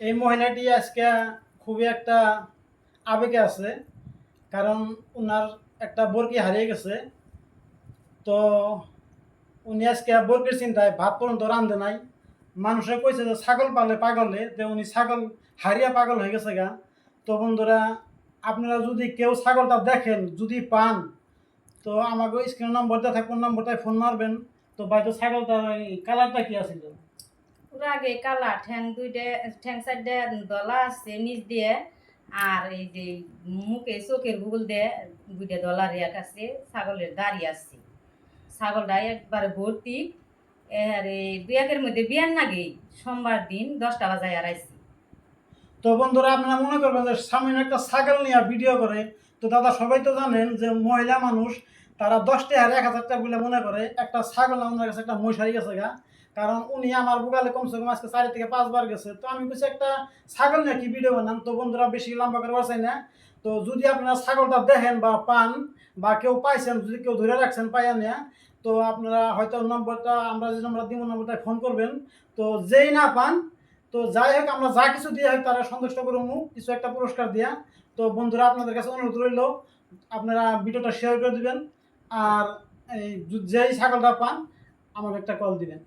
এই মহিলাটি আজকে খুবই একটা আবেগে আছে, কারণ ওনার একটা বরকি হারিয়ে গেছে। তো উনি আজকে বরকির চিন্তায় ভাত পর্যন্ত রান্ধে নাই। মানুষে কইছে যে ছাগল পালে পাগলে, তো উনি ছাগল হারিয়া পাগল হয়ে গেছে গা। তো বন্ধুরা, আপনারা যদি কেউ ছাগলটা দেখেন, যদি পান, তো আমাকে স্ক্রিন নম্বর দেওয়া থাকবে নম্বরটায় ফোন মারবেন। তো বাইতো ছাগলটার কালারটা কি আছিল পুরা আগে কালা ঠ্যাং দুইটা, ঠ্যাং সাইডে দলা আছে নিচ দিয়ে, আর এই যে মুখে, চোখের গুগল দিয়ে দুইটা দলার রেয়াক আছে, ছাগলের দাড়ি আছে। ছাগলটা একবারে ভর্তি। আর এই একের মধ্যে বিয়ার নাগে সোমবার দিন দশটা বাজায় আর আইসি তো বন্ধুরা, আপনারা মনে করবেন যে সামনে একটা ছাগল নিয়ে ভিডিও করে তো দাদা সবাই তো জানেন যে মহিলা মানুষ, তারা দশটা আর এক হাজার টাকা বলে মনে করে, একটা ছাগল ওনার কাছে একটা মহিষ গেছে গা। কারণ উনি আমার বুকালে কমসে কম আজকে চারি থেকে পাঁচবার গেছে। তো আমি কিছু একটা ছাগল নিয়ে কি ভিডিও বানান? তো বন্ধুরা বেশি লম্বা করে পারছেন না। তো যদি আপনারা ছাগলটা দেখেন বা পান বা কেউ পাইছেন, যদি কেউ ধরে রাখছেন পাইয়া নেয়া, তো আপনারা হয়তো নম্বরটা, আমরা যে নম্বরটা দিব, নম্বরটায় ফোন করবেন। তো যেই না পান তো যাই হোক, আমরা যা কিছু দিয়ে হোক তারা সন্তুষ্ট করব কিছু একটা পুরস্কার দিয়া। তো বন্ধুরা, আপনাদের কাছে অনুরোধ রইল, আপনারা ভিডিওটা শেয়ার করে দিবেন, আর এই যেই ছাগলটা পান আমার একটা কল দিবেন।